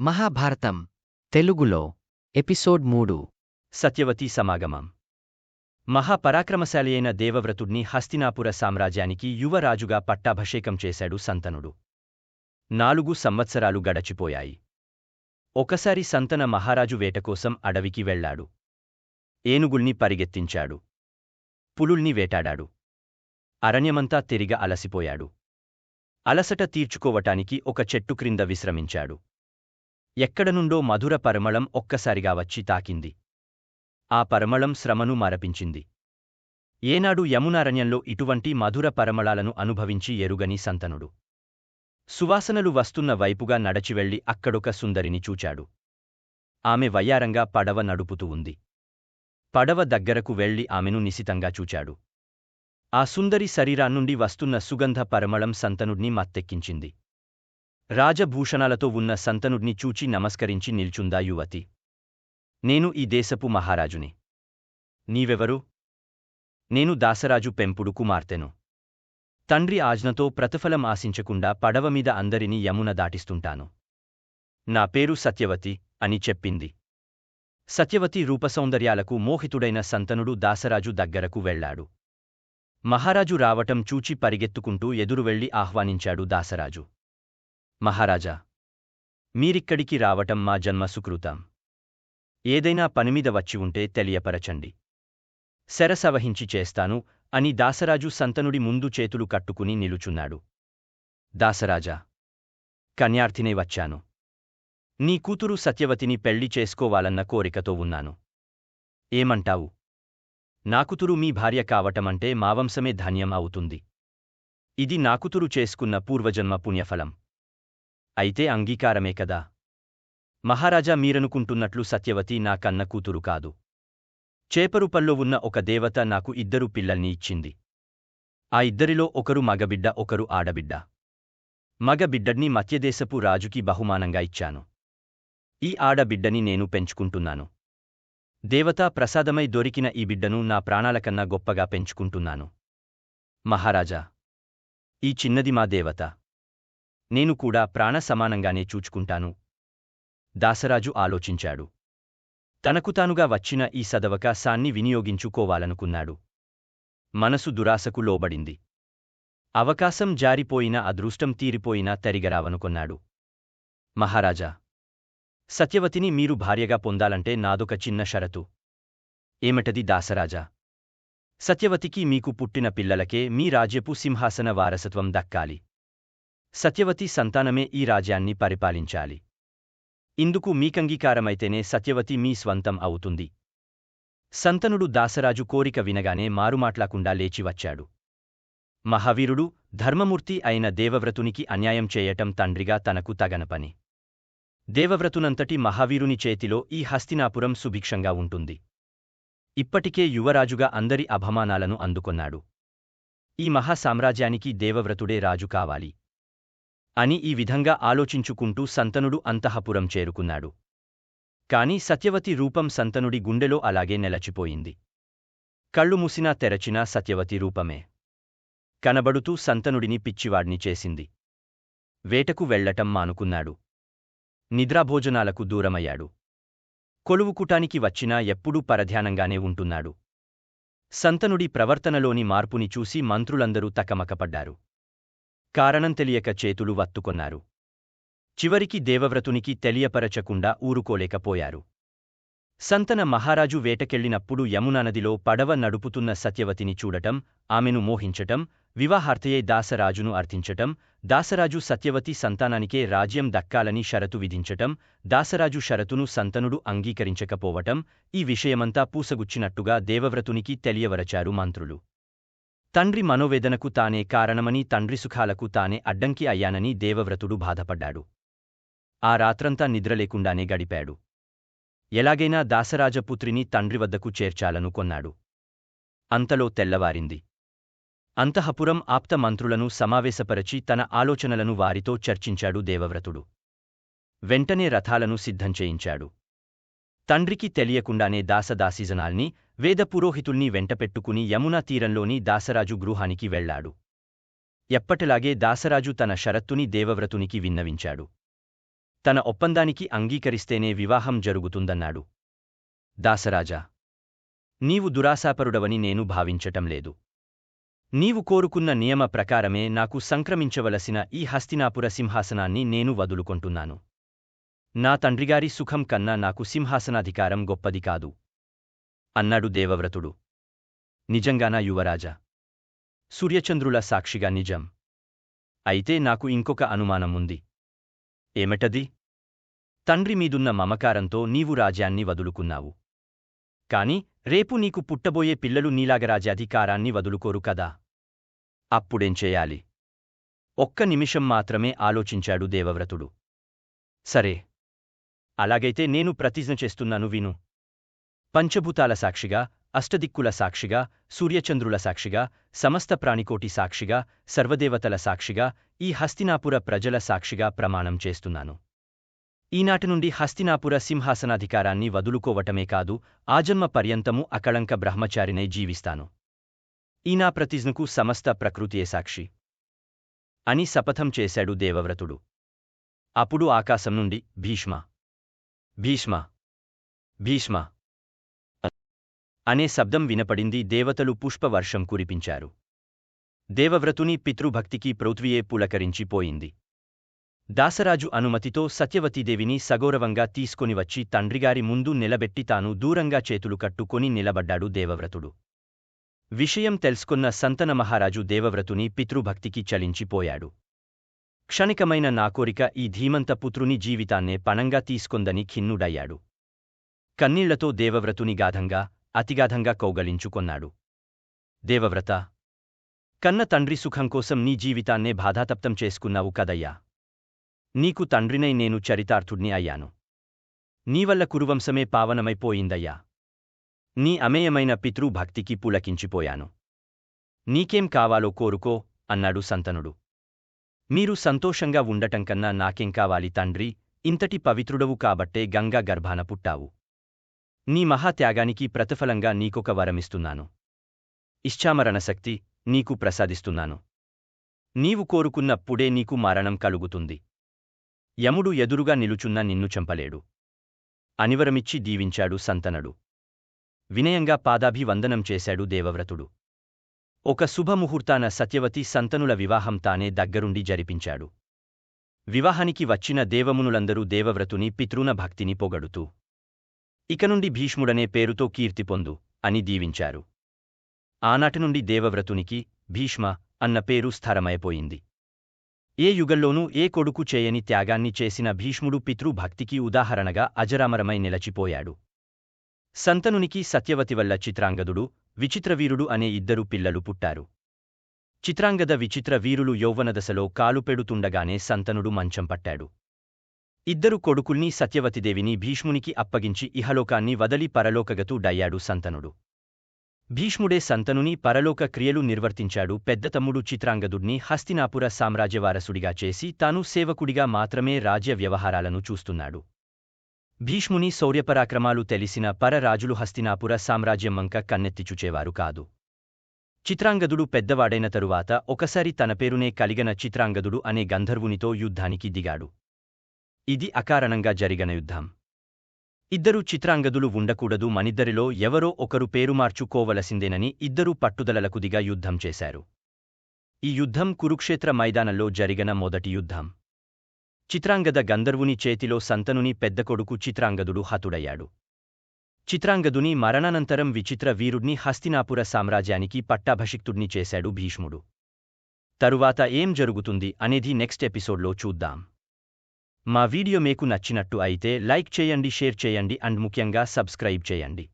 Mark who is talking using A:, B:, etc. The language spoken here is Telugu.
A: మహాభారతం తెలుగులో ఎపిసోడ్ మూడు.
B: సత్యవతి సమాగమం. మహాపరాక్రమశాలి అయిన దేవవ్రతుణ్ణి హస్తినాపుర సామ్రాజ్యానికి యువరాజుగా పట్టాభిషేకం చేశాడు సంతనుడు. నాలుగు సంవత్సరాలు గడచిపోయాయి. ఒకసారి సంతన మహారాజు వేటకోసం అడవికి వెళ్ళాడు. ఏనుగుల్ని పరిగెత్తించాడు. పులుల్ని వేటాడాడు. అరణ్యమంతా తిరిగ అలసిపోయాడు. అలసట తీర్చుకోవటానికి ఒక చెట్టు క్రింద విశ్రమించాడు. ఎక్కడనుండో మధుర పరమళం ఒక్కసారిగా వచ్చి తాకింది. ఆ పరమళం శ్రమను మరపించింది. ఏనాడు యమునారణ్యంలో ఇటువంటి మధుర పరమళాలను అనుభవించి ఎరుగని సంతనుడు. సువాసనలు వస్తున్న వైపుగా నడచివెళ్ళి అక్కడొక సుందరిని చూచాడు. ఆమె వయ్యారంగా పడవ నడుపుతూ ఉంది. పడవ దగ్గరకు వెళ్ళి ఆమెను నిశితంగా చూచాడు. ఆ సుందరి శరీరాన్నుండి వస్తున్న సుగంధ పరమళం సంతనుడిని మత్తెక్కించింది. రాజభూషణాలతో ఉన్న సంతనుడిని చూచి నమస్కరించి నిల్చుందా యువతి? నేను ఈ దేశపు మహారాజుని. నీవెవరు? నేను దాసరాజు పెంపుడు కుమార్తెను. తండ్రి ఆజ్ఞతో ప్రతిఫలం ఆశించకుండా పడవ మీద అందరినీ యమున దాటిస్తుంటాను. నా పేరు సత్యవతి అని చెప్పింది. సత్యవతి రూపసౌందర్యాలకు మోహితుడైన సంతనుడు దాసరాజు దగ్గరకు వెళ్ళాడు మహారాజు రావటం చూచి పరిగెత్తుకుంటూ ఎదురువెళ్ళి ఆహ్వానించాడు దాసరాజు. మహారాజా మీరిక్కడికి రావటం మా జన్మ సుకృతం. ఏదైనా పనిమీద వచ్చి ఉంటే తెలియపరచండి. శరసవహించి చేస్తాను అని దాసరాజు సంతనుడి ముందు చేతులు కట్టుకుని నిలుచున్నాడు. దాసరాజా కన్యార్థినే వచ్చాను. నీ కూతురు సత్యవతిని పెళ్ళి చేసుకోవాలన్న కోరికతో ఉన్నాను. ఏమంటావు? నాకుతురు మీ భార్య కావటమంటే మావంశమే ధాన్యం ధన్యం అవుతుంది. ఇది నాకుతురు చేసుకున్న పూర్వజన్మ పుణ్యఫలం. అయితే అంగీకారమే కదా. మహారాజా మీరనుకుంటున్నట్లు సత్యవతి నా కన్న కూతురు కాదు. చేపరుపల్లో ఉన్న ఒక దేవత నాకు ఇద్దరు పిల్లల్ని ఇచ్చింది. ఆ ఇద్దరిలో ఒకరు మగబిడ్డ ఒకరు ఆడబిడ్డ. మగబిడ్డని మధ్యదేశపు రాజుకి బహుమానంగా ఇచ్చాను. ఈ ఆడబిడ్డని నేను పెంచుకుంటున్నాను. దేవతా ప్రసాదమై దొరికిన ఈ బిడ్డను నా ప్రాణాలకన్నా గొప్పగా పెంచుకుంటున్నాను. మహారాజా ఈ చిన్నది మా దేవత. నేను కూడా ప్రాణ సమానంగానే చూచుకుంటాను. దాసరాజు ఆలోచించాడు. తనకు తానుగా వచ్చిన ఈ సదవకాశాన్ని వినియోగించుకోవాలనుకున్నాడు. మనసు దురాశకు లోబడింది. అవకాశం జారిపోయినా అదృష్టం తీరిపోయినా తరిగరావనుకొన్నాడు. మహారాజా! సత్యవతిని మీరు భార్యగా పొందాలంటే నాదొక చిన్న షరతు. ఏమటది దాసరాజా? సత్యవతికి మీకు పుట్టిన పిల్లలకే మీ రాజ్యపు సింహాసన వారసత్వం దక్కాలి. సత్యవతి సంతానమే ఈ రాజ్యాన్ని పరిపాలించాలి. ఇందుకు మీకంగీకారమైతేనే సత్యవతి మీ స్వంతం అవుతుంది. సంతనుడు దాసరాజు కోరిక వినగానే మారుమాట్లాకుండా లేచివచ్చాడు మహావీరుడు ధర్మమూర్తి అయిన దేవవ్రతునికి అన్యాయం చేయటం తండ్రిగా తనకు తగన పని. దేవవ్రతునంతటి మహావీరుని చేతిలో ఈ హస్తినాపురం సుభిక్షంగా ఉంటుంది. ఇప్పటికే యువరాజుగా అందరి అభమానాలను అందుకొన్నాడు. ఈ మహాసామ్రాజ్యానికి దేవవ్రతుడే రాజు కావాలి. అని ఈ విధంగా ఆలోచించుకుంటూ సంతనుడు అంతఃపురం చేరుకున్నాడు. కాని సత్యవతి రూపం సంతనుడి గుండెలో అలాగే నెలచిపోయింది. కళ్ళు మూసినా తెరచినా సత్యవతి రూపమే. కనబడుతూ సంతనుడిని పిచ్చివాడ్ని చేసింది. వేటకు వెళ్ళటం మానుకున్నాడు. నిద్రాభోజనాలకు దూరమయ్యాడు. కొలువుకుటానికి వచ్చినా ఎప్పుడూ పరధ్యానంగానే ఉంటున్నాడు. సంతనుడి ప్రవర్తనలోని మార్పుని చూసి మంత్రులందరూ తకమకపడ్డారు. కారణం తెలియక చేతులు వత్తుకొన్నారు. చివరికి దేవవ్రతునికి తెలియపరచకుండా ఊరుకోలేకపోయారు. సంతన మహారాజు వేటకెళ్ళినప్పుడు యమునానదిలో పడవ నడుపుతున్న సత్యవతిని చూడటం ఆమెను మోహించటం వివాహార్థయే దాసరాజును అర్థించటం దాసరాజు సత్యవతి సంతానానికే రాజ్యం దక్కాలని షరతు విధించటం దాసరాజు షరతును సంతనుడు అంగీకరించకపోవటం ఈ విషయమంతా పూసగుచ్చినట్టుగా దేవవ్రతునికి తెలియవరచారు మంత్రులు. తండ్రి మనోవేదనకు తానే కారణమని తండ్రి సుఖాలకు తానే అడ్డంకి అయ్యానని దేవవ్రతుడు బాధపడ్డాడు. ఆ రాత్రంతా నిద్రలేకుండానే గడిపాడు. ఎలాగైనా దాసరాజపుత్రిని తండ్రి వద్దకు చేర్చాలనుకొన్నాడు అంతలో తెల్లవారింది. అంతఃపురం ఆప్త మంత్రులను సమావేశపరచి తన ఆలోచనలను వారితో చర్చించాడు దేవవ్రతుడు. వెంటనే రథాలను సిద్ధం చేయించాడు. తండ్రికి తెలియకుండానే దాసదాసీజనాల్ని వేదపురోహితుల్ని వెంటపెట్టుకుని యమునా తీరంలోని దాసరాజు గృహానికి వెళ్ళాడు ఎప్పటిలాగే దాసరాజు తన షరత్తుని దేవవ్రతునికి విన్నవించాడు. తన ఒప్పందానికి అంగీకరిస్తేనే వివాహం జరుగుతుందన్నాడు. దాసరాజా! నీవు దురాశాపరుడవని నేను భావించటం లేదు. నీవు కోరుకున్న నియమ ప్రకారమే నాకు సంక్రమించవలసిన ఈ హస్తినాపుర సింహాసనాన్ని నేను వదులుకొంటున్నాను. నా తండ్రిగారి సుఖం కన్నా నాకు సింహాసనాధికారం గొప్పది కాదు. అన్నాడు దేవవ్రతుడు. నిజంగానా యువరాజా? సూర్యచంద్రుల సాక్షిగా నిజం. అయితే నాకు ఇంకొక అనుమానముంది ఏమిటది? తండ్రి మీదున్న మమకారంతో నీవు రాజ్యాన్ని వదులుకున్నావు. కాని రేపు నీకు పుట్టబోయే పిల్లలు నీలాగరాజ్యాధికారాన్ని వదులుకోరు కదా? అప్పుడేం చేయాలి? ఒక్క నిమిషం మాత్రమే ఆలోచించాడు దేవవ్రతుడు. సరే అలాగైతే నేను ప్రతిజ్ఞ చేస్తున్నాను విను. పంచభూతాల సాక్షిగా అష్టదిక్కుల సాక్షిగా సూర్యచంద్రుల సాక్షిగా సమస్త ప్రాణికోటి సాక్షిగా సర్వదేవతల సాక్షిగా ఈ హస్తినాపుర ప్రజల సాక్షిగా ప్రమాణం చేస్తున్నాను. ఈనాటి నుండి హస్తినాపుర సింహాసనాధికారాన్ని వదులుకోవటమే కాదు ఆజన్మ పర్యంతము అకళంక బ్రహ్మచారినే జీవిస్తాను. ఈ నా ప్రతిజ్ఞకు సమస్త ప్రకృతియే సాక్షి. అని శపథం చేశాడు దేవవ్రతుడు. అప్పుడు ఆకాశం నుండి భీష్మ. భీష్మ. భీష్మ. అనే శబ్దం వినపడింది దేవతలు పుష్పవర్షం కురిపించారు. దేవవ్రతుని పితృభక్తికి పృథ్వీయే పులకరించిపోయింది దాసరాజు అనుమతితో సత్యవతీదేవిని సగౌరవంగా తీసుకొని వచ్చి తండ్రిగారి ముందు నిలబెట్టి తాను దూరంగా చేతులు కట్టుకొని నిలబడ్డాడు దేవవ్రతుడు. విషయం తెలుసుకున్న సంతన మహారాజు దేవవ్రతుని పితృభక్తికి చలించిపోయాడు. క్షణికమైన నా కోరిక ఈ ధీమంత పుత్రుని జీవితాన్నే పణంగా తీసుకొందని ఖిన్నుడయ్యాడు. కన్నీళ్ళతో దేవవ్రతుని గాధంగా అతిగాధంగా కౌగలించుకొన్నాడు. దేవవ్రత కన్న తండ్రి సుఖం కోసం నీ జీవితాన్నే బాధాతప్తం చేసుకున్నావు కదయ్యా. నీకు తండ్రినై నేను చరితార్థుణ్ణి అయ్యాను. నీవల్ల కురువంశమే పావనమైపోయిందయ్యా నీ అమేయమైన పితృభక్తికి పులకించిపోయాను. నీకేం కావాలో కోరుకో అన్నాడు సంతనుడు. మీరు సంతోషంగా ఉండటం కన్నా నాకేం కావాలి తండ్రి? ఇంతటి పవిత్రుడవు కాబట్టే గంగా గర్భాన పుట్టావు. నీ మహాత్యాగానికి ప్రతిఫలంగా నీకొక వరమిస్తున్నాను. ఇచ్ఛామరణశక్తి నీకు ప్రసాదిస్తున్నాను. నీవు కోరుకున్నప్పుడే నీకు మరణం కలుగుతుంది. యముడు ఎదురుగా నిలుచున్న నిన్ను చంపలేడు. అనివరమిచ్చి దీవించాడు సంతనడు. వినయంగా పాదాభివందనం చేశాడు దేవవ్రతుడు. ఒక శుభముహూర్తాన సత్యవతి సంతనుల వివాహం తానే దగ్గరుండి జరిపించాడు. వివాహానికి వచ్చిన దేవమునులందరూ దేవవ్రతుని పితృన భక్తిని పొగడుతూ ఇక నుండి భీష్ముడనే పేరుతో కీర్తి పొందు అని దీవించారు. ఆనాటి నుండి దేవవ్రతునికి భీష్మ అన్న పేరు స్థరమైపోయింది. ఏ యుగంలోనూ ఏ కొడుకు చేయని త్యాగాన్ని చేసిన భీష్ముడు పితృభక్తికి ఉదాహరణగా అజరామరమై నిలచిపోయాడు. సంతనునికి సత్యవతి వల్ల చిత్రాంగదుడు విచిత్రవీరుడు అనే ఇద్దరు పిల్లలు పుట్టారు. చిత్రాంగద విచిత్ర వీరులు యౌవనదశలో కాలుపెడుతుండగానే సంతనుడు మంచం పట్టాడు. ఇద్దరు కొడుకుల్ని సత్యవతిదేవిని భీష్మునికి అప్పగించి ఇహలోకాన్ని వదలి పరలోకగతు డయ్యాడు సంతనుడు. భీష్ముడే సంతనుని పరలోక క్రియలు నిర్వర్తించాడు. పెద్ద తమ్ముడు చిత్రాంగదుడిని హస్తినాపుర సామ్రాజ్యవారసుడిగా చేసి తాను సేవకుడిగా మాత్రమే రాజ్య వ్యవహారాలను చూస్తున్నాడు. భీష్ముని శౌర్యపరాక్రమాలు తెలిసిన పరరాజులు హస్తినాపుర సామ్రాజ్యం వంక కన్నెత్తిచుచేవారు కాదు. చిత్రాంగదుడు పెద్దవాడైన తరువాత ఒకసారి తన పేరునే కలిగిన చిత్రాంగదుడు అనే గంధర్వునితో యుద్ధానికి దిగాడు. ఇది అకారణంగా జరిగిన యుద్ధం. ఇద్దరు చిత్రాంగదులు ఉండకూడదు మనిద్దరిలో ఎవరో ఒకరు పేరు మార్చుకోవలసిందేనని ఇద్దరూ పట్టుదలలకు దిగా యుద్ధం చేశారు. ఈ యుద్ధం కురుక్షేత్ర మైదానంలో జరిగిన మొదటి యుద్ధం. చిత్రాంగద గంధర్వుని చేతిలో సంతనుని పెద్ద కొడుకు చిత్రాంగదుడు హతుడయ్యాడు. చిత్రాంగదుని మరణానంతరం విచిత్ర వీరుణ్ణి హస్తినాపుర సామ్రాజ్యానికి పట్టాభషిక్తుడ్ని చేశాడు భీష్ముడు. తరువాత ఏం జరుగుతుంది అనేది నెక్స్ట్ ఎపిసోడ్లో చూద్దాం. మా వీడియో మీకు నచ్చినట్టు అయితే లైక్ చేయండి షేర్ చేయండి అండ్ ముఖ్యంగా సబ్స్క్రైబ్ చేయండి.